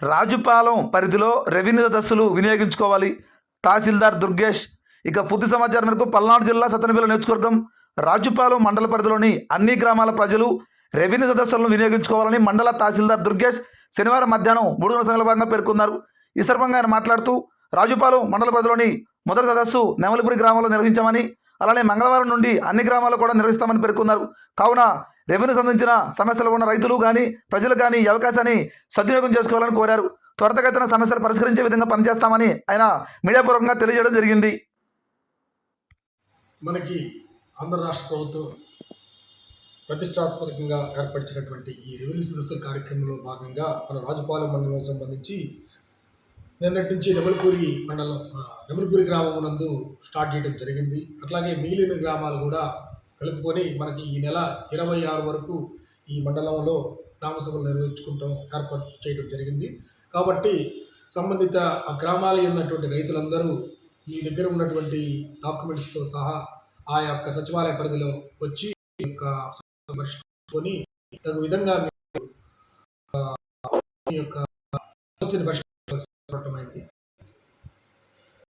రాజుపాలెం పరిధిలో రెవెన్యూ దశలు వినియోగించుకోవాలి. తహసీల్దార్ దుర్గేష్ ఇక పూర్తి సమాచారం మేరకు పల్నాడు జిల్లా సత్తనపల్లి నియోజకవర్గం రాజుపాలెం మండల పరిధిలోని అన్ని గ్రామాల ప్రజలు రెవెన్యూ సదస్సులను వినియోగించుకోవాలని మండల తహసీల్దార్ దుర్గేష్ శనివారం మధ్యాహ్నం మూడు గంటల సందర్భంగా పేర్కొన్నారు. ఈ సందర్భంగా ఆయన మాట్లాడుతూ రాజుపాలెం మండల పరిధిలోని మొదటి సదస్సు నెమలిపురి గ్రామంలో నిర్వహించామని అలానే మంగళవారం నుండి అన్ని గ్రామాల్లో కూడా నిర్వహిస్తామని పేర్కొన్నారు. కావున రెవెన్యూ సంబంధించిన సమస్యలు ఉన్న రైతులు కానీ ప్రజలు కానీ ఈ అవకాశాన్ని సద్వినియోగం చేసుకోవాలని కోరారు. త్వరతగతిన సమస్యలు పరిష్కరించే విధంగా పనిచేస్తామని ఆయన మీడియాపూర్వకంగా తెలియజేయడం జరిగింది. మనకి ఆంధ్ర రాష్ట్ర ప్రభుత్వం ప్రతిష్టాత్మకంగా ఏర్పరిచినటువంటి ఈ రెవెన్యూ సదస్సు కార్యక్రమంలో భాగంగా మన రాజుపాలెం మండలం సంబంధించి నిన్నటి నుంచి నెమలిపూరి మండలం నెమలిపూరి గ్రామం నందు స్టార్ట్ చేయడం జరిగింది. అట్లాగే మిగిలిన గ్రామాలు కూడా కలుపుకొని మనకి ఈ నెల ఇరవై ఆరు వరకు ఈ మండలంలో గ్రామసభలు నిర్వహించుకుంటాం ఏర్పాటు చేయడం జరిగింది. కాబట్టి సంబంధిత ఆ గ్రామాలు ఉన్నటువంటి రైతులందరూ మీ దగ్గర ఉన్నటువంటి డాక్యుమెంట్స్తో సహా ఆ యొక్క సచివాలయ పరిధిలో వచ్చి ఈ యొక్క పరిష్కరించుకొని తగు విధంగా మీరు, మీ యొక్క సమస్యను పరిష్కరించవలసి అవటమైంది